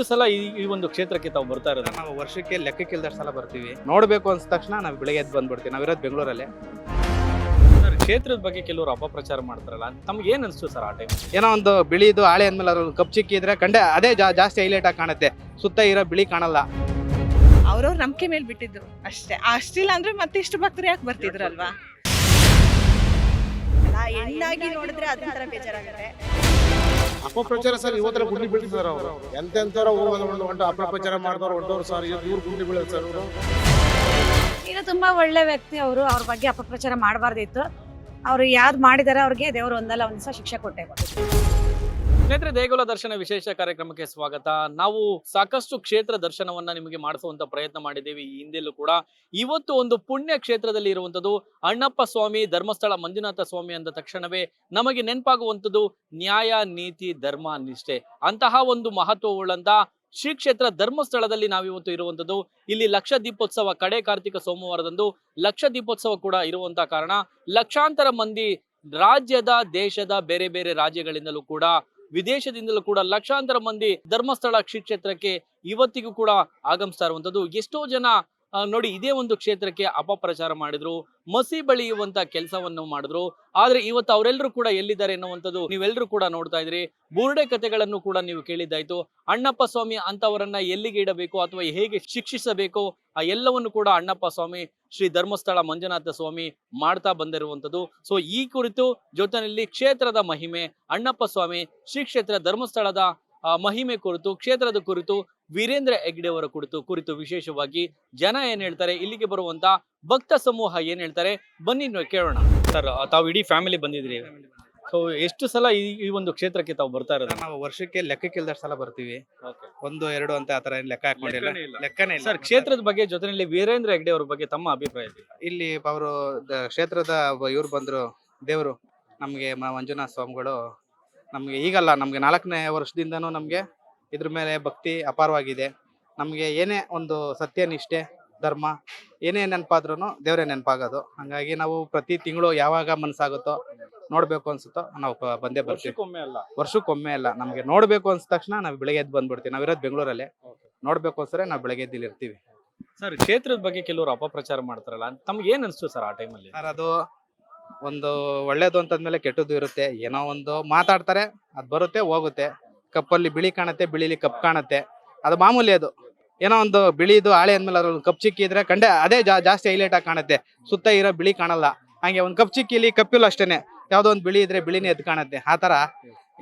ಎಷ್ಟು ಸಲ ಈ ಈ ಒಂದು ಕ್ಷೇತ್ರಕ್ಕೆ ತಾವು ಬರ್ತಾ ಇರೋದು? ನಾವು ವರ್ಷಕ್ಕೆ ಲೆಕ್ಕಕ್ಕಿಲ್ದಷ್ಟು ಸಲ ಬರ್ತೀವಿ. ನೋಡ್ಬೇಕು ಅನ್ಸ ತಕ್ಷಣ ನಾವು ಬೆಳಿಗ್ಗೆ ಎದ್ದು ಬಂದ್ಬಿಡ್ತೀವಿ. ನಾವಿರೋದು ಬೆಂಗಳೂರಲ್ಲೇ. ಸರ್ ಕ್ಷೇತ್ರದ ಬಗ್ಗೆ ಕೆಲವರು ಅಪಪ್ರಚಾರ ಮಾಡ್ತಾರಲ್ಲ ತಮ್ಗೆ ಏನು ಅನಿಸ್ತು ಸರ್ ಆ ಟೈಮ್ ಏನೋ ಒಂದು ಬಿಳಿದು ಹಾಳೆ ಅಂದ್ಮೇಲೆ ಅದ್ರಲ್ಲಿ ಕಪ್ ಚಿಕ್ಕಿದ್ರೆ ಕಂಡೆ ಅದೇ ಜಾ- ಜಾಸ್ತಿ ಹೈಲೈಟ್ ಆಗಿ ಕಾಣುತ್ತೆ. ಸುತ್ತ ಇರೋ ಬಿಳಿ ಕಾಣಲ್ಲ. ಅವ್ರವ್ರ ನಂಬಿಕೆ ಮೇಲೆ ಬಿಟ್ಟಿದ್ರು ಅಷ್ಟೇ. ಅಷ್ಟಿಲ್ಲ ಅಂದ್ರೆ ಮತ್ತೆ ಇಷ್ಟು ಭಕ್ತರು ಯಾಕೆ ಬರ್ತಿದ್ರಲ್ವಾ? ಎಣ್ಣಾಗಿ ಹೆಣ್ಣಾಗಿ ನೋಡಿದ್ರೆ ಅದೊಂಥರ ಬೇಜಾರಾಗುತ್ತೆ. ಅಪಪ್ರಚಾರ ಸರ್ ಇವತ್ತರ ಗುಂಡಿ ಬೀಳ್ತಿದ್ದಾರೆ ಅವರು. ಎಂತೆಂಥವ್ರ ಹೋಗೋದು ಹೊಂಟ ಅಪಪ್ರಚಾರ ಮಾಡಿದವ್ರು ಹೊಂಟವ್ರು ಸರ್, ಇವ್ರು ಗುಂಡಿ ಬೀಳೋದು ಸರ್ ಇವರು. ಈಗ ತುಂಬಾ ಒಳ್ಳೆ ವ್ಯಕ್ತಿ ಅವರು, ಅವ್ರ ಬಗ್ಗೆ ಅಪಪ್ರಚಾರ ಮಾಡಬಾರ್ದಿತ್ತು. ಅವ್ರು ಯಾವ್ದು ಮಾಡಿದಾರೆ ಅವ್ರಿಗೆ ದೇವರು ಒಂದಲ್ಲ ಒಂದ್ ಶಿಕ್ಷೆ ಕೊಟ್ಟೆ ಕೊಡ್ತಾರೆ. ಸ್ನೇಹಿತರೆ ದೇಗುಲ ದರ್ಶನ ವಿಶೇಷ ಕಾರ್ಯಕ್ರಮಕ್ಕೆ ಸ್ವಾಗತ. ನಾವು ಸಾಕಷ್ಟು ಕ್ಷೇತ್ರ ದರ್ಶನವನ್ನ ನಿಮಗೆ ಮಾಡಿಸುವಂತ ಪ್ರಯತ್ನ ಮಾಡಿದ್ದೀವಿ. ಈ ಹಿಂದೆಲ್ಲೂ ಕೂಡ ಇವತ್ತು ಒಂದು ಪುಣ್ಯ ಕ್ಷೇತ್ರದಲ್ಲಿ ಇರುವಂತದ್ದು ಅಣ್ಣಪ್ಪ ಸ್ವಾಮಿ, ಧರ್ಮಸ್ಥಳ ಮಂಜುನಾಥ ಸ್ವಾಮಿ ಅಂದ ತಕ್ಷಣವೇ ನಮಗೆ ನೆನಪಾಗುವಂಥದ್ದು ನ್ಯಾಯ, ನೀತಿ, ಧರ್ಮ, ನಿಷ್ಠೆ ಅಂತಹ ಒಂದು ಮಹತ್ವವುಳ್ಳಂತ ಶ್ರೀ ಕ್ಷೇತ್ರ ಧರ್ಮಸ್ಥಳದಲ್ಲಿ ನಾವಿವತ್ತು ಇರುವಂತದ್ದು. ಇಲ್ಲಿ ಲಕ್ಷ ದೀಪೋತ್ಸವ, ಕಡೆ ಕಾರ್ತಿಕ ಸೋಮವಾರದಂದು ಲಕ್ಷ ದೀಪೋತ್ಸವ ಕೂಡ ಇರುವಂತ ಕಾರಣ ಲಕ್ಷಾಂತರ ಮಂದಿ ರಾಜ್ಯದ, ದೇಶದ ಬೇರೆ ಬೇರೆ ರಾಜ್ಯಗಳಿಂದಲೂ ಕೂಡ ವಿದೇಶದಿಂದಲೂ ಕೂಡ ಲಕ್ಷಾಂತರ ಮಂದಿ ಧರ್ಮಸ್ಥಳ ಶ್ರೀ ಕ್ಷೇತ್ರಕ್ಕೆ ಇವತ್ತಿಗೂ ಕೂಡ ಆಗಮಿಸ್ತಾ ಇರುವಂತದ್ದು ಎಷ್ಟೋ ಜನ ನೋಡಿ, ಇದೇ ಒಂದು ಕ್ಷೇತ್ರಕ್ಕೆ ಅಪಪ್ರಚಾರ ಮಾಡಿದ್ರು, ಮಸಿ ಬಳಿಯುವಂತ ಕೆಲಸವನ್ನು ಮಾಡಿದ್ರು. ಆದ್ರೆ ಇವತ್ತು ಅವರೆಲ್ಲರೂ ಕೂಡ ಎಲ್ಲಿದ್ದಾರೆ ಎನ್ನುವಂಥದ್ದು ನೀವೆಲ್ಲರೂ ಕೂಡ ನೋಡ್ತಾ ಇದ್ರಿ. ಬೂರ್ಡೆ ಕಥೆಗಳನ್ನು ಕೂಡ ನೀವು ಕೇಳಿದ್ದಾಯ್ತು. ಅಣ್ಣಪ್ಪ ಸ್ವಾಮಿ ಅಂತವರನ್ನ ಎಲ್ಲಿಗೆ ಇಡಬೇಕು ಅಥವಾ ಹೇಗೆ ಶಿಕ್ಷಿಸಬೇಕು? ಆ ಎಲ್ಲವನ್ನು ಕೂಡ ಅಣ್ಣಪ್ಪ ಸ್ವಾಮಿ, ಶ್ರೀ ಧರ್ಮಸ್ಥಳ ಮಂಜುನಾಥ ಸ್ವಾಮಿ ಮಾಡ್ತಾ ಬಂದಿರುವಂತದ್ದು ಸೊ ಈ ಕುರಿತು ಜೊತೆಯಲ್ಲಿ ಕ್ಷೇತ್ರದ ಮಹಿಮೆ, ಅಣ್ಣಪ್ಪ ಸ್ವಾಮಿ, ಶ್ರೀ ಕ್ಷೇತ್ರ ಧರ್ಮಸ್ಥಳದ ಮಹಿಮೆ ಕುರಿತು, ಕ್ಷೇತ್ರದ ಕುರಿತು ವೀರೇಂದ್ರ ಹೆಗ್ಡೆ ಅವರ ಕುರಿತು ಕುರಿತು ವಿಶೇಷವಾಗಿ ಜನ ಏನ್ ಹೇಳ್ತಾರೆ ಇಲ್ಲಿಗೆ ಬರುವಂತ ಭಕ್ತ ಸಮೂಹ ಏನ್ ಹೇಳ್ತಾರೆ ಬನ್ನಿ ಕೇಳೋಣ. ಸರ್ ತಾವು ಇಡೀ ಫ್ಯಾಮಿಲಿ ಬಂದಿದ್ರಿ. ಸೊ ಎಷ್ಟು ಸಲ ಈ ಈ ಒಂದು ಕ್ಷೇತ್ರಕ್ಕೆ ತಾವು ಬರ್ತಾ ಇರೋದು? ನಾವು ವರ್ಷಕ್ಕೆ ಲೆಕ್ಕಕ್ಕಿಲ್ದಷ್ಟು ಸಲ ಬರ್ತೀವಿ. ಒಂದು ಎರಡು ಅಂತ ಆತರ ಏನ್ ಲೆಕ್ಕ ಹಾಕೊಂಡಿಲ್ಲ ಲೆಕ್ಕನೇ ಇಲ್ಲ. ಸರ್ ಕ್ಷೇತ್ರದ ಬಗ್ಗೆ ಜೊತೆಯಲ್ಲಿ ವೀರೇಂದ್ರ ಹೆಗ್ಡೆ ಅವ್ರ ಬಗ್ಗೆ ತಮ್ಮ ಅಭಿಪ್ರಾಯ ಇದೆ. ಇಲ್ಲಿ ಅವರು ಕ್ಷೇತ್ರದ ಇವ್ರು ಬಂದ್ರು ದೇವರು. ನಮಗೆ ಮಂಜುನಾಥ ಸ್ವಾಮಿಗಳು. ನಮಗೆ ಈಗಲ್ಲ ನಮಗೆ ನಾಲ್ಕನೇ ವರ್ಷದಿಂದನೂ ನಮಗೆ ಇದ್ರ ಮೇಲೆ ಭಕ್ತಿ ಅಪಾರವಾಗಿದೆ. ನಮಗೆ ಏನೇ ಒಂದು ಸತ್ಯ ನಿಷ್ಠೆ ಧರ್ಮ ಏನೇ ನೆನಪಾದ್ರೂ ದೇವರೇ ನೆನಪಾಗೋದು. ಹಂಗಾಗಿ ನಾವು ಪ್ರತಿ ತಿಂಗಳು ಯಾವಾಗ ಮನಸ್ಸಾಗುತ್ತೋ ನೋಡ್ಬೇಕು ಅನ್ಸುತ್ತೋ ನಾವು ಪ- ಬಂದೇ ಬರ್ತೀವಿ. ವರ್ಷಕ್ಕೊಮ್ಮೆ ಅಲ್ಲ? ವರ್ಷಕ್ಕೊಮ್ಮೆ ಅಲ್ಲ. ನಮಗೆ ನೋಡ್ಬೇಕು ಅನ್ಸ ತಕ್ಷಣ ನಾವು ಬೆಳಗ್ಗೆ ಎದ್ದು ಬಂದ್ಬಿಡ್ತೀವಿ. ನಾವಿರೋದು ಬೆಂಗಳೂರಲ್ಲೇ. ನೋಡ್ಬೇಕು ಅನ್ಸರೆ ನಾವು ಬೆಳಗ್ಗೆ ಎದ್ದು ಇಲ್ಲಿ ಇರ್ತೀವಿ ಸರ್ ಕ್ಷೇತ್ರದ ಬಗ್ಗೆ ಕೆಲವರು ಅಪಪ್ರಚಾರ ಮಾಡ್ತಾರಲ್ಲ ತಮ್ಗೆ ಏನ್ ಅನಿಸ್ತು ಸರ್ ಆ ಟೈಮಲ್ಲಿ ಸರ್ ಅದು ಒಂದು ಒಳ್ಳೇದು ಅಂತಂದ್ಮೇಲೆ ಕೆಟ್ಟದ್ದು ಇರುತ್ತೆ. ಏನೋ ಒಂದು ಮಾತಾಡ್ತಾರೆ ಅದು ಬರುತ್ತೆ ಹೋಗುತ್ತೆ. ಕಪ್ಪಲ್ಲಿ ಬಿಳಿ ಕಾಣುತ್ತೆ ಬಿಳಿಲಿ ಕಪ್ ಕಾಣುತ್ತೆ. ಅದು ಮಾಮೂಲಿ ಅದು. ಏನೋ ಒಂದು ಬಿಳಿದು ಹಾಳೆ ಅಂದ್ಮೇಲೆ ಅದ್ರಲ್ಲಿ ಕಪ್ ಚಿಕ್ಕಿದ್ರೆ ಕಂಡೆ ಅದೇ ಜಾ- ಜಾಸ್ತಿ ಹೈಲೈಟ್ ಆಗಿ ಕಾಣುತ್ತೆ. ಸುತ್ತ ಇರೋ ಬಿಳಿ ಕಾಣಲ್ಲ. ಹಂಗೆ ಒಂದು ಕಪ್ ಚಿಕ್ಕಿಲಿ ಕಪ್ಪಿಲ್ಲ ಅಷ್ಟೇನೆ. ಯಾವುದೋ ಒಂದು ಬಿಳಿ ಇದ್ರೆ ಬಿಳಿನೇ ಎದ್ದು ಕಾಣುತ್ತೆ. ಆ ಥರ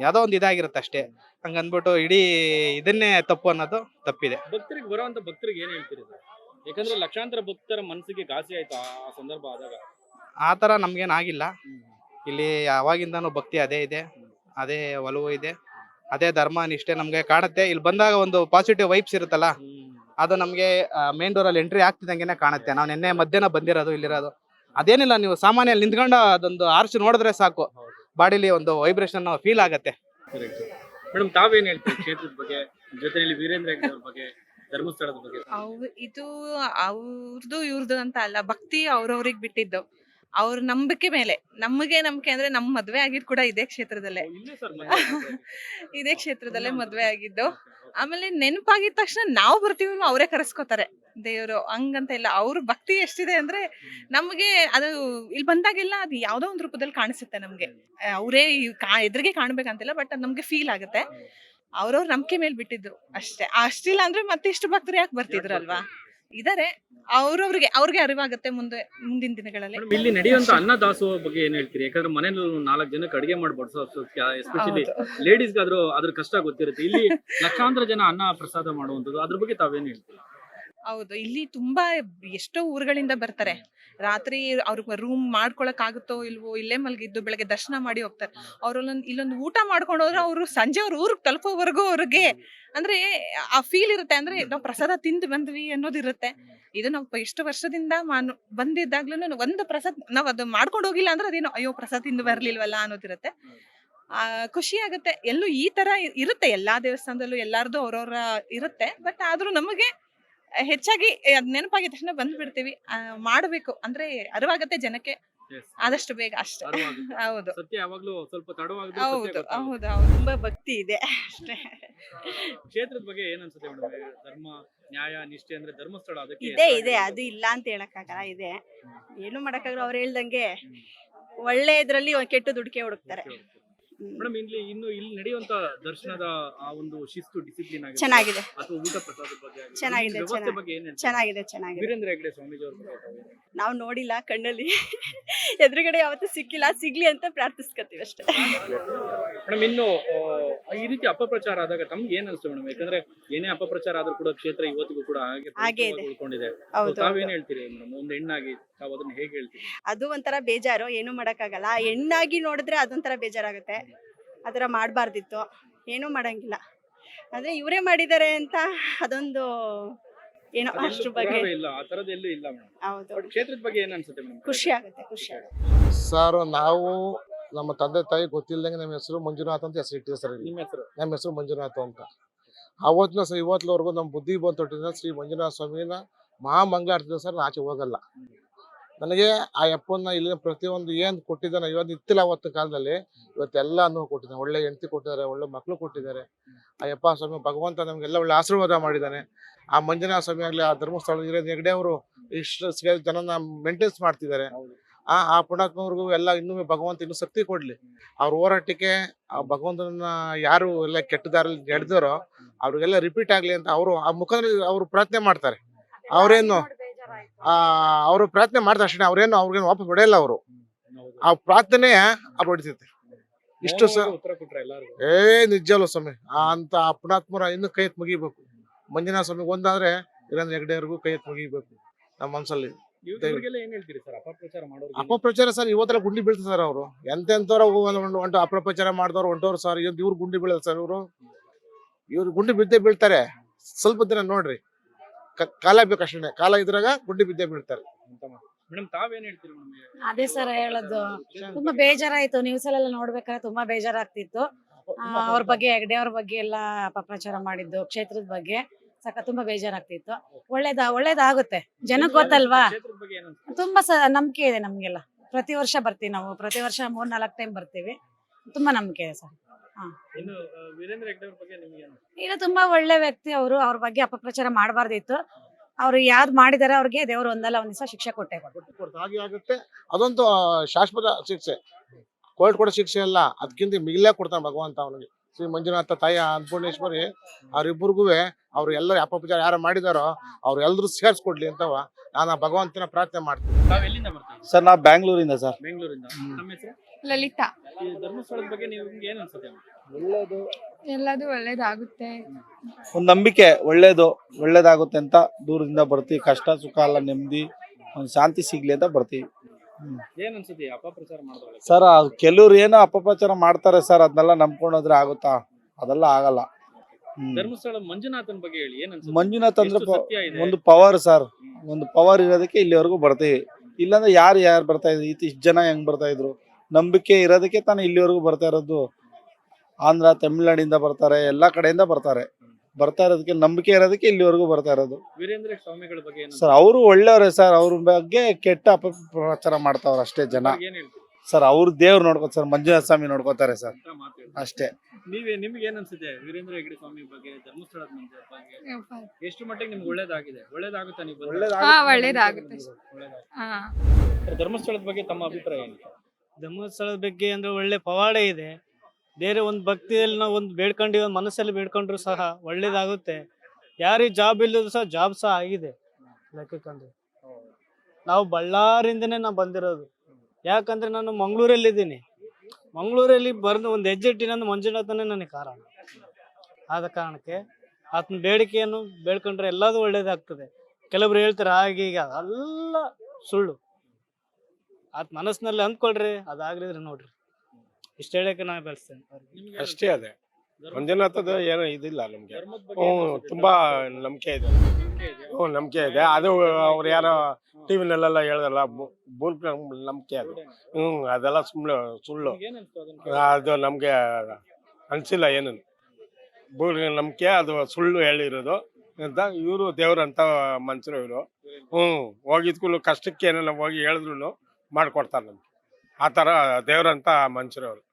ಯಾವುದೋ ಒಂದು ಇದಾಗಿರುತ್ತೆ ಅಷ್ಟೇ. ಹಂಗಂದ್ಬಿಟ್ಟು ಇಡೀ ಇದನ್ನೇ ತಪ್ಪು ಅನ್ನೋದು ತಪ್ಪಿದೆ. ಭಕ್ತರಿಗೆ ಬರುವಂತ ಭಕ್ತರಿಗೆ ಏನ್ ಹೇಳ್ತೀರಿ ಯಾಕಂದ್ರೆ ಲಕ್ಷಾಂತರ ಭಕ್ತರ ಮನಸ್ಸಿಗೆ ಘಾಸಿ ಆಯ್ತು ಆ ಸಂದರ್ಭ ಆದಾಗ. ಆ ಥರ ನಮ್ಗೇನು ಆಗಿಲ್ಲ. ಇಲ್ಲಿ ಯಾವಾಗಿಂದನೂ ಭಕ್ತಿ ಅದೇ ಇದೆ. ಅದೇ ಒಲವು ಇದೆ. ಅದೇ ಧರ್ಮ ನಿಷ್ಠೆ ನಮಗೆ ಕಾಣುತ್ತೆ. ಇಲ್ಲಿ ಬಂದಾಗ ಒಂದು ಪಾಸಿಟಿವ್ ವೈಬ್ಸ್ ಇರುತ್ತಲ್ಲ ಅದು ನಮಗೆ ಮೇನ್ ಡೋರ್ ಅಲ್ಲಿ ಎಂಟ್ರಿ ಆಗ್ತಿದಂಗೆನೆ ಕಾಣುತ್ತೆ. ನಾವು ನಿನ್ನೆ ಮಧ್ಯಾಹ್ನ ಬಂದಿರೋದು ಇಲ್ಲಿರೋದು. ಅದೇನಿಲ್ಲ ನೀವು ಸಾಮಾನ್ಯ ನಿಂತ್ಕೊಂಡು ಅದೊಂದು ಆರ್ಚ್ ನೋಡಿದ್ರೆ ಸಾಕು. ಬಾಡಿಲಿ ಒಂದು ವೈಬ್ರೇಷನ್ ಫೀಲ್ ಆಗತ್ತೆ. ಮೇಡಮ್ ತಾವೇನ್ ಹೇಳ್ತೀರಿ ಕ್ಷೇತ್ರದ ಬಗ್ಗೆ ಜೊತೆಯಲ್ಲಿ ವೀರೇಂದ್ರ ಬಗ್ಗೆ ಧರ್ಮಸ್ಥಳದ ಬಗ್ಗೆ? ಇದು ಅವ್ರದ್ದು ಇವ್ರದ್ದು ಅಂತ ಅಲ್ಲ ಭಕ್ತಿ ಅವ್ರವ್ರಿಗೆ ಬಿಟ್ಟಿದ್ದು. ಅವ್ರ ನಂಬಿಕೆ ಮೇಲೆ. ನಮಗೆ ನಂಬಿಕೆ ಅಂದ್ರೆ ನಮ್ ಮದ್ವೆ ಆಗಿದ್ ಕೂಡ ಇದೇ ಕ್ಷೇತ್ರದಲ್ಲೇ. ಇದೇ ಕ್ಷೇತ್ರದಲ್ಲೇ ಮದ್ವೆ ಆಗಿದ್ದು. ಆಮೇಲೆ ನೆನಪಾಗಿದ ತಕ್ಷಣ ನಾವು ಬರ್ತೀವಿ ಅವರೇ ಕರೆಸ್ಕೋತಾರೆ. ದೇವರು ಹಂಗಂತ ಇಲ್ಲ. ಅವ್ರ ಭಕ್ತಿ ಎಷ್ಟಿದೆ ಅಂದ್ರೆ ನಮ್ಗೆ ಅದು ಇಲ್ಲಿ ಬಂದಾಗೆಲ್ಲ ಅದು ಯಾವ್ದೋ ಒಂದು ರೂಪದಲ್ಲಿ ಕಾಣಿಸುತ್ತೆ ನಮ್ಗೆ. ಅವರೇ ಎದುರಿಗೆ ಕಾಣ್ಬೇಕಂತಿಲ್ಲ ಬಟ್ ಅದು ನಮ್ಗೆ ಫೀಲ್ ಆಗುತ್ತೆ. ಅವ್ರವ್ರ ನಂಬಿಕೆ ಮೇಲೆ ಬಿಟ್ಟಿದ್ರು ಅಷ್ಟೇ. ಅಷ್ಟಿಲ್ಲ ಅಂದ್ರೆ ಮತ್ತೆ ಇಷ್ಟು ಭಕ್ತರು ಯಾಕೆ ಬರ್ತಿದ್ರಲ್ವಾ ಇದಾರೆ. ಅವ್ರವ್ರಿಗೆ ಅವ್ರಿಗೆ ಅರಿವಾಗುತ್ತೆ ಮುಂದೆ ಮುಂದಿನ ದಿನಗಳಲ್ಲಿ. ಮೇಡಮ್ ಇಲ್ಲಿ ನಡೆಯುವಂತ ಅನ್ನ ದಾಸೋಹ ಬಗ್ಗೆ ಏನ್ ಹೇಳ್ತೀರಿ? ಯಾಕಂದ್ರೆ ಮನೇಲಿ ನಾಲ್ಕು ಜನಕ್ಕೆ ಅಡಿಗೆ ಮಾಡಿ ಬಡಿಸೋ ಎಸ್ಪೆಷಲಿ ಲೇಡೀಸ್ ಆದ್ರೂ ಅದ್ರ ಕಷ್ಟ ಗೊತ್ತಿರುತ್ತೆ. ಇಲ್ಲಿ ಲಕ್ಷಾಂತರ ಜನ ಅನ್ನ ಪ್ರಸಾದ ಮಾಡುವಂತದ್ದು ಅದ್ರ ಬಗ್ಗೆ ತಾವೇನ್ ಹೇಳ್ತೀರಿ? ಹೌದು ಇಲ್ಲಿ ತುಂಬಾ ಎಷ್ಟೋ ಊರುಗಳಿಂದ ಬರ್ತಾರೆ. ರಾತ್ರಿ ಅವ್ರಿಗೆ ರೂಮ್ ಮಾಡ್ಕೊಳಕ್ ಆಗುತ್ತೋ ಇಲ್ವೋ, ಇಲ್ಲೇ ಮಲಗಿದ್ದು ಬೆಳಗ್ಗೆ ದರ್ಶನ ಮಾಡಿ ಹೋಗ್ತಾರೆ. ಅವ್ರಲ್ಲೊಂದು, ಇಲ್ಲೊಂದು ಊಟ ಮಾಡ್ಕೊಂಡು ಹೋದ್ರೆ ಅವರು ಸಂಜೆ ಅವ್ರ ಊರಿಗೆ ತಲುಪೋವರೆಗೂ ಅವ್ರಿಗೆ ಅಂದ್ರೆ ಆ ಫೀಲ್ ಇರುತ್ತೆ. ಅಂದ್ರೆ ನಾವು ಪ್ರಸಾದ ತಿಂದು ಬಂದ್ವಿ ಅನ್ನೋದಿರುತ್ತೆ. ಇದು ನಾವು ಎಷ್ಟು ವರ್ಷದಿಂದ ಮಾನು ಬಂದಿದ್ದಾಗ್ಲೂ ಒಂದು ಪ್ರಸಾದ, ನಾವ್ ಅದು ಮಾಡ್ಕೊಂಡು ಹೋಗಿಲ್ಲ ಅಂದ್ರೆ ಅದೇನೋ, ಅಯ್ಯೋ, ಪ್ರಸಾದ ತಿಂದು ಬರ್ಲಿಲ್ವಲ್ಲ ಅನ್ನೋದಿರುತ್ತೆ. ಆ, ಖುಷಿ ಆಗುತ್ತೆ. ಎಲ್ಲೂ ಈ ತರ ಇರುತ್ತೆ. ಎಲ್ಲಾ ದೇವಸ್ಥಾನದಲ್ಲೂ ಎಲ್ಲಾರ್ದು ಅವ್ರವ್ರ ಇರುತ್ತೆ. ಬಟ್ ಆದ್ರೂ ನಮಗೆ ಹೆಚ್ಚಾಗಿ ಅದ್ ನೆನಪಾಗಿದ ತಕ್ಷಣ ಬಂದ್ಬಿಡ್ತೀವಿ. ಮಾಡಬೇಕು. ಅಂದ್ರೆ ಅರಿವಾಗತ್ತೆ ಜನಕ್ಕೆ. ಆದಷ್ಟು ಬೇಗ ಅಷ್ಟೇ. ಹೌದು. ಸತ್ಯ ಯಾವಾಗ್ಲೂ ಸ್ವಲ್ಪ ತಡವಾಗ್ಲೂ ಹೌದು ಹೌದು ಹೌದು. ತುಂಬಾ ಭಕ್ತಿ ಇದೆ. ಅಷ್ಟೇ. ಕ್ಷೇತ್ರದ ಬಗ್ಗೆ ಏನ್ ಅನ್ಸುತ್ತೆ ಮೇಡಮ್? ಧರ್ಮ ನ್ಯಾಯ ನಿಷ್ಠೆ ಅಂದ್ರೆ ಧರ್ಮಸ್ಥಳ ಅದಕ್ಕೆ ಇದೆ ಇದೆ. ಅದು ಇಲ್ಲ ಅಂತ ಹೇಳಕ್ಕಾಗಲ್ಲ. ಇದೆ. ಏನು ಮಾಡಕ್ಕಾಗಲ್ಲ. ಅವ್ರು ಹೇಳ್ದಂಗೆ ಒಳ್ಳೆ ಇದ್ರಲ್ಲಿ ಕೆಟ್ಟು ದುಡ್ಕೆ ಹುಡುಕ್ತಾರೆ. ಮೇಡಮ್ ಇಲ್ಲಿ ಇನ್ನು ಇಲ್ಲಿ ನಡೆಯುವಂತ ದರ್ಶನದ ಆ ಒಂದು ಶಿಸ್ತು ಡಿಸಿಪ್ಲಿನ್ ಆಗಿದೆ. ಚೆನ್ನಾಗಿದೆ. ಅಥವಾ ಊಟ ಪ್ರಸಾದದ ಬಗ್ಗೆ ಚೆನ್ನಾಗಿದೆ ಚೆನ್ನಾಗಿದೆ, ವ್ಯವಸ್ಥೆ ಬಗ್ಗೆ ಏನ್ ಹೇಳ್ತೀರಾ? ಚೆನ್ನಾಗಿದೆ ಚೆನ್ನಾಗಿದೆ. ವೀರೇಂದ್ರ ಹೆಗ್ಡೆ ಸ್ವಾಮೀಜಿ ಅವ್ರ ಬಗ್ಗೆ? ನಾವು ನೋಡಿಲ್ಲ ಕಣ್ಣಲ್ಲಿ. ಎದುರುಗಡೆ ಯಾವತ್ತೂ ಸಿಕ್ಕಿಲ್ಲ. ಸಿಗ್ಲಿ ಅಂತ ಪ್ರಾರ್ಥಿಸ್ಕೊತೀವಿ ಅಷ್ಟೇ. ಮೇಡಮ್ ಇನ್ನು ಆ, ಈ ರೀತಿ ಅಪಪ್ರಚಾರ ಆದಾಗ ತಮ್ಗೆ ಏನ್ ಅನಿಸ್ತು ಮೇಡಮ್? ಯಾಕಂದ್ರೆ ಏನೇ ಅಪಪ್ರಚಾರ ಆದ್ರೂ ಕೂಡ ಕ್ಷೇತ್ರ ಇವತ್ತಿಗೂ ಕೂಡ ಹಾಗೆ ಹಾಗೆ ಇದೆ. ಪವಿತ್ರವಾಗಿ ಉಳ್ಕೊಂಡಿದೆ. ಹೌದು ತಾವೇನ್ ಹೇಳ್ತೀರಿ ಮೇಡಮ್? ಒಂದು ಹೆಣ್ಣಾಗಿ ತಾವು ಅದನ್ನ ಹೇಗೆ ಹೇಳ್ತೀರಿ? ಅದು ಒಂಥರ ಬೇಜಾರು. ಏನು ಮಾಡಕ್ಕಾಗಲ್ಲ. ಹೆಣ್ಣಾಗಿ ನೋಡಿದ್ರೆ ಅದೊಂಥರ ಬೇಜಾರಾಗುತ್ತೆ. ಅದರ ಮಾಡಬಾರ್ದಿತ್ತು. ಏನೂ ಮಾಡಂಗಿಲ್ಲ. ಅಂದರೆ ಇವರೇ ಮಾಡಿದ್ದಾರೆ ಅಂತ ಅದೊಂದು ಏನೋ ಅಷ್ಟು ಅಷ್ಟ್ರ ಬಗ್ಗೆ. ಇಲ್ಲ ಆ ತರದ್ ಎಲ್ಲೂ ಇಲ್ಲ ಮೇಡಮ್. ಹೌದು. ಬಟ್ ಕ್ಷೇತ್ರದ ಬಗ್ಗೆ ಏನು ಅನ್ಸುತ್ತೆ ಮೇಡಮ್? ಖುಷಿ ಆಗುತ್ತೆ ಖುಷಿ ಆಗುತ್ತೆ. ಸರ್ ನಾವು ನಮ್ಮ ತಂದೆ ತಾಯಿ ಗೊತ್ತಿಲ್ಲದಂಗೆ ನಮ್ಮ ಹೆಸರು ಮಂಜುನಾಥ್ ಅಂತ ಹೆಸರು ಇಟ್ಟಿದೆ ಸರ್ ಇಲ್ಲಿ. ನಿಮ್ಮ ಹೆಸರು? ನಮ್ಮ ಹೆಸರು ಮಂಜುನಾಥ್ ಅಂತ. ಅವತ್ತಿನ ಸರ್ ಇವತ್ತಿನವರೆಗೂ ನಮ್ಮ ಬುದ್ಧಿ ಬಂದು ತೊಟ್ಟಿನ ಶ್ರೀ ಮಂಜುನಾಥ ಸ್ವಾಮಿನ ಮಹಾಮಂಗಳಾರತಿ ಸರ್ ಆಚೆ ಹೋಗಲ್ಲ. ನನಗೆ ಆ ಅಪ್ಪನ ಇಲ್ಲಿನ ಪ್ರತಿಯೊಂದು ಏನು ಕೊಟ್ಟಿದ್ದಾನೆ ಇವತ್ತು ಇತ್ತಿಲ್ಲ ಅವತ್ತು ಕಾಲದಲ್ಲಿ ಇವತ್ತೆಲ್ಲ ಅನ್ನು ಕೊಟ್ಟಿದ್ದಾನೆ. ಒಳ್ಳೆ ಹೆಂಡತಿ ಕೊಟ್ಟಿದ್ದಾರೆ ಒಳ್ಳೆ ಮಕ್ಕಳು ಕೊಟ್ಟಿದ್ದಾರೆ. ಆ ಯಪ್ಪ ಸ್ವಾಮಿ ಭಗವಂತ ನಮಗೆಲ್ಲ ಒಳ್ಳೆ ಆಶೀರ್ವಾದ ಮಾಡಿದ್ದಾನೆ. ಆ ಮಂಜುನಾಥ ಸ್ವಾಮಿ ಆಗಲಿ ಆ ಧರ್ಮಸ್ಥಳ ಇರೋ ನೆಗಡೆ ಅವರು ಇಷ್ಟು ಜನನ ಮೇಂಟೆನ್ಸ್ ಮಾಡ್ತಿದ್ದಾರೆ. ಆ ಆ ಪುಣಾತ್ಮವ್ರಿಗೂ ಎಲ್ಲ ಇನ್ನೂ ಭಗವಂತ ಇನ್ನೂ ಶಕ್ತಿ ಕೊಡ್ಲಿ. ಅವ್ರ ಹೋರಾಟಕ್ಕೆ ಆ ಭಗವಂತನ ಯಾರು ಎಲ್ಲ ಕೆಟ್ಟ ದಾರಲ್ಲಿ ನಡೆದಾರೋ ಅವ್ರಿಗೆಲ್ಲ ರಿಪೀಟ್ ಆಗ್ಲಿ ಅಂತ ಅವರು ಆ ಮುಖಾಂತರ ಅವರು ಪ್ರಾರ್ಥನೆ ಮಾಡ್ತಾರೆ. ಅವ್ರೇನು ಅವರು ಪ್ರಾರ್ಥನೆ ಮಾಡ್ತಾರೆ ಅಷ್ಟೇ ಅವ್ರೇನು ಅವ್ರಿಗೇನು ವಾಪಸ್ ಹೊಡೆಯಲ್ಲ ಅವರು. ಆ ಪ್ರಾರ್ಥನೆ ಅವ್ರು ಹೊಡಿತೈತೆ. ಇಷ್ಟು ಸರ್ ಏ ನಿಜವಲ್ಲ ಸ್ವಾಮಿ. ಆ ಅಂತ ಆ ಪುಣಾತ್ಮರ ಇನ್ನು ಕೈ ಎತ್ತು ಮುಗಿಬೇಕು. ಮಂಜುನಾಥ ಸ್ವಾಮಿ ಒಂದಾದ್ರೆ ಇಲ್ಲಂದ್ರೆ ಹೆಗ್ಡೆಯವ್ರಿಗೂ ಕೈ ಎತ್ತಿ ಮುಗಿಬೇಕು ನಮ್ಮ ಸರ್? ಅಪಪ್ರಚಾರ ಸರ್ ಇವತ್ತೆಲ್ಲ ಗುಂಡಿ ಬೀಳ್ತಾರೆ ಸರ್ ಅವರು. ಎಂತೆಂತವ್ರ ಹೊಂಟು ಅಪಪ್ರಚಾರ ಮಾಡಿದವ್ರು ಹೊಂಟವ್ರು ಸರ್ ಇವ್ರು ಇವ್ರು ಗುಂಡಿ ಬೀಳಲ್ಲ ಸರ್ ಇವರು. ಇವ್ರು ಗುಂಡಿ ಬಿದ್ದೇ ಬೀಳ್ತಾರೆ. ಸ್ವಲ್ಪ ದಿನ ನೋಡ್ರಿ. ಕಾಲ ಬೇಕಷ್ಟೇ ಕಾಲ ಇದ್ರಾಗ ಗುಂಡಿ ಬಿದ್ದೆ ಬೀಳ್ತಾರೆ ಅದೇ ಸರ್ ಹೇಳೋದು ತುಂಬಾ ಬೇಜಾರಾಯ್ತು ನ್ಯೂಸ್ ಅಲ್ಲೆಲ್ಲ ನೋಡ್ಬೇಕಾದ್ರೆ ತುಂಬಾ ಬೇಜಾರಾಗ್ತಿತ್ತು. ಅವ್ರ ಬಗ್ಗೆ ಹೆಗ್ಡೆ ಅವ್ರ ಬಗ್ಗೆ ಎಲ್ಲ ಅಪಪ್ರಚಾರ ಮಾಡಿದ್ದು ಕ್ಷೇತ್ರದ ಬಗ್ಗೆ ಸಕ ತುಂಬಾ ಬೇಜಾರಾಗ್ತಿತ್ತು. ಒಳ್ಳೇದ ಒಳ್ಳೇದಾಗುತ್ತೆ. ಜನಕ್ ಗೊತ್ತಲ್ವಾ? ಕ್ಷೇತ್ರದ ಬಗ್ಗೆ ತುಂಬಾ ಸ ನಂಬಿಕೆ ಇದೆ ನಮ್ಗೆಲ್ಲ. ಪ್ರತಿ ವರ್ಷ ಬರ್ತೀವಿ ನಾವು ಪ್ರತಿ ವರ್ಷ ಮೂರ್ ನಾಲ್ಕು ಟೈಮ್ ಬರ್ತೀವಿ. ತುಂಬಾ ನಂಬಿಕೆ ಇದೆ ಸರ್. ಇನ್ನು ಆ, ವೀರೇಂದ್ರ ಹೆಗ್ಡೆ ಅವ್ರ ಬಗ್ಗೆ ನಿಮ್ಗೆ ಏನು? ಈಗ ತುಂಬಾ ಒಳ್ಳೆ ವ್ಯಕ್ತಿ ಅವರು. ಅವ್ರ ಬಗ್ಗೆ ಅಪಪ್ರಚಾರ ಮಾಡಬಾರ್ದಿತ್ತು. ಅವ್ರು ಯಾವ್ದು ಮಾಡಿದಾರೆ ಅವ್ರಿಗೆ ದೇವ್ರು ಒಂದಲ್ಲ ಒಂದ್ ದಿವಸ ಶಿಕ್ಷೆ ಕೊಟ್ಟೆ ಕೊಡ್ತಾರೆ. ಕೊಟ್ಟು ಕೊಡ್ತು ಹಾಗೆ ಆಗುತ್ತೆ. ಅದೊಂದು ಶಾಶ್ವತ ಶಿಕ್ಷೆ. ಕೋರ್ಟ್ ಕೊಡೋ ಶಿಕ್ಷೆ ಅಲ್ಲ ಅದಕ್ಕಿಂತ ಮಿಗಿಲೇ ಕೊಡ್ತಾನೆ ಭಗವಂತ ಅವನಿಗೆ. ಶ್ರೀ ಮಂಜುನಾಥ ತಾಯಿ ಅನ್ನಪೂರ್ಣೇಶ್ವರಿ ಅವ್ರಿಬ್ಬರಿಗೂ ಅವ್ರು ಎಲ್ಲರೂ ಅಪಪ್ರಚಾರ ಯಾರು ಮಾಡಿದಾರೋ ಅವ್ರು ಎಲ್ಲರೂ ಸೇರಿಸ್ಕೊಡ್ಲಿ ಅಂತವ ನಾನು ಆ ಭಗವಂತನ ಪ್ರಾರ್ಥನೆ ಮಾಡ್ತೀನಿ. ಬರ್ತೀವಿ? ಸರ್ ನಾವು ಬ್ಯಾಂಗ್ಳೂರಿಂದ ಸರ್. ಬೆಂಗಳೂರಿಂದ. ನಮ್ಮ ಹೆಸರು? ಲಲಿತಾ. ಈ ಧರ್ಮಸ್ಥಳದ ಬಗ್ಗೆ ನೀವು ನಿಮ್ಗೆ ಏನ್ ಅನ್ಸುತ್ತೆ? ಒಳ್ಳೇದು. ಎಲ್ಲದು ಒಳ್ಳೇದಾಗುತ್ತೆ. ಒಂದು ನಂಬಿಕೆ ಒಳ್ಳೇದು ಒಳ್ಳೇದಾಗುತ್ತೆ ಅಂತ ದೂರದಿಂದ ಬರ್ತೀವಿ ಕಷ್ಟ ಸುಖ ಎಲ್ಲ ನೆಮ್ಮದಿ ಒಂದು ಶಾಂತಿ ಸಿಗ್ಲಿ ಅಂತ ಬರ್ತೀವಿ ಏನ್ ಅನ್ಸುತ್ತೆ ಈ ಅಪಪ್ರಚಾರ ಮಾಡಿದ್ರೆ ಸರ್ ಕೆಲವ್ರು ಏನೋ ಅಪಪ್ರಚಾರ ಮಾಡ್ತಾರೆ ಸರ್ ಅದನ್ನೆಲ್ಲ ನಂಬ್ಕೊಂಡೋದ್ರೆ ಆಗುತ್ತಾ? ಅದೆಲ್ಲ ಆಗಲ್ಲ. ಹ್ಮ್. ಧರ್ಮಸ್ಥಳ ಮಂಜುನಾಥನ್ ಬಗ್ಗೆ ಹೇಳಿ ಏನ್ ಅನ್ಸುತ್ತೆ? ಮಂಜುನಾಥ್ ಅಂದ್ರೆ ಎಷ್ಟು ಪ- ಸತ್ಯ ಇದೆ? ಒಂದು ಪವರ್ ಸರ್. ಒಂದು ಪವರ್ ಇರೋದಕ್ಕೆ ಇಲ್ಲಿವರೆಗೂ ಬರ್ತೀವಿ ಇಲ್ಲಾಂದ್ರೆ ಯಾರು ಯಾರು ಬರ್ತಾ ಇದ್ರು? ಇಷ್ಟು ಜನ ಹೆಂಗ್ ಬರ್ತಾ ಇದ್ರು? ನಂಬಿಕೆ ಇರೋದಕ್ಕೆ ತಾನು ಇಲ್ಲಿವರೆಗೂ ಬರ್ತಾ ಇರೋದು. ಆಂಧ್ರ ತಮಿಳ್ನಾಡಿಂದ ಬರ್ತಾರೆ ಎಲ್ಲ ಕಡೆಯಿಂದ ಬರ್ತಾರೆ. ಬರ್ತಾ ಇರೋದಕ್ಕೆ ನಂಬಿಕೆ ಇರೋದಕ್ಕೆ ಇಲ್ಲಿವರೆಗೂ ಬರ್ತಾ ಇರೋದು. ವೀರೇಂದ್ರ ಸ್ವಾಮಿಗಳ ಬಗ್ಗೆ ಸರ್ ಅವರು ಒಳ್ಳೆಯವರೇ ಸರ್ ಅವ್ರ ಬಗ್ಗೆ ಕೆಟ್ಟ ಅಪಪ್ರಚಾರ ಮಾಡ್ತಾವ್ರ ಅಷ್ಟೇ ಜನ. ಸರ್ ಅವ್ರು ದೇವ್ರು ನೋಡ್ಕೋ ಸರ್ ಮಂಜುನಾಥ ಸ್ವಾಮಿ ನೋಡ್ಕೋತಾರೆ ಸರ್. ಅಷ್ಟೇ. ನೀವೇ ನಿಮ್ಗೆ ಏನ್ ಅನ್ಸುತ್ತೆ? ವೀರೇಂದ್ರ ಹೆಗ್ಡೆ ಸ್ವಾಮಿ ಬಗ್ಗೆ ಧರ್ಮಸ್ಥಳದ ಮಂದಿರ ಬಗ್ಗೆ ಎಷ್ಟು ಮಟ್ಟಿಗೆ ನಿಮ್ಗೆ ಒಳ್ಳೇದಾಗಿದೆ? ಒಳ್ಳೇದಾಗುತ್ತಾ ನೀವು ಹಾ ಒಳ್ಳೇದಾಗುತ್ತೆ. ಒಳ್ಳೇದಾಗುತ್ತೆ. ಧರ್ಮಸ್ಥಳದ ಬಗ್ಗೆ ತಮ್ಮ ಅಭಿಪ್ರಾಯ ಏನು? ಧರ್ಮಸ್ಥಳದ ಬಗ್ಗೆ ಅಂದ್ರೆ ಒಳ್ಳೆ ಪವಾಡ ಇದೆ. ಬೇರೆ ಒಂದು ಭಕ್ತಿಯಲ್ಲಿ ನಾವು ಒಂದು ಬೇಡ್ಕೊಂಡು ಒಂದು ಮನಸ್ಸಲ್ಲಿ ಬೇಡ್ಕೊಂಡ್ರು ಸಹ ಒಳ್ಳೇದಾಗುತ್ತೆ. ಯಾರಿಗೆ ಜಾಬ್ ಇಲ್ಲದ್ರು ಸಹ ಜಾಬ್ ಸಹ ಆಗಿದೆ ಲೆಕ್ಕಕ್ಕಂದ್ರೆ ನಾವು ಬಳ್ಳಾರಿಂದನೇ ನಾವು ಬಂದಿರೋದು. ಯಾಕಂದ್ರೆ ನಾನು ಮಂಗಳೂರಲ್ಲಿದ್ದೀನಿ. ಮಂಗಳೂರಲ್ಲಿ ಬಂದು ಒಂದು ಹೆಜ್ಜೆ ಇಟ್ಟಿನಂದು ಮಂಜುನಾಥನೇ ನನಗೆ ಕಾರಣ. ಆದ ಕಾರಣಕ್ಕೆ ಆತನ ಬೇಡಿಕೆಯನ್ನು ಬೇಡ್ಕೊಂಡ್ರೆ ಎಲ್ಲದೂ ಒಳ್ಳೇದಾಗ್ತದೆ. ಕೆಲವರು ಹೇಳ್ತಾರೆ ಹಾಗೆ ಈಗ ಎಲ್ಲ ಸುಳ್ಳು. ಆತ್ ಮನಸ್ಸಿನಲ್ಲಿ ಅಂದ್ಕೊಳ್ರಿ ಅದಾಗ್ಲಿದ್ರೆ ನೋಡ್ರಿ. ಇಷ್ಟ ಹೇಳಕ್ಕೆ ನಾ ಬೆಳೆಸ್ತೇನೆ ಅಷ್ಟೇ ಅದೇ. ಒಂದಿನ ಮಂಜುನಾಥದ ಏನೋ ಇದಿಲ್ಲ ನಮ್ಗೆ. ಹ್ಮ್ ತುಂಬಾ ನಂಬಿಕೆ ಇದೆ. ಹ್ಞೂ? ನಂಬಿಕೆ ಇದೆ. ಅದು ಅವ್ರು ಯಾರೋ ಟಿವಿನಲ್ಲೆಲ್ಲ ಹೇಳ್ದಲ್ಲ ಬು- ಬೂಲ್ ನಂಬಿಕೆ ಅದು. ಹ್ಮ್ ಅದೆಲ್ಲ ಸುಳ್ಳು ಸುಳ್ಳು. ನಿಮ್ಗೆ ಏನ್ ಅದು ನಮ್ಗೆ ಅನ್ಸಿಲ್ಲ ಏನನ್ನು ಬೂಲ್ ನಂಬಿಕೆ ಅದು ಸುಳ್ಳು ಹೇಳಿರೋದು. ಅಂತ ಇವರು ದೇವ್ರಂತ ಮನ್ಸರು ಇವರು ಹ್ಮ್ ಹೋಗಿದ್ಕೂ ಕಷ್ಟಕ್ಕೆ ಏನಾರ ಹೋಗಿ ಹೇಳಿದ್ರು ಮಾಡಿಕೊಡ್ತಾರೆ ನಮಗೆ. ಆ ಥರ ದೇವ್ರಂತ ಮನುಷ್ಯರು ಅವರು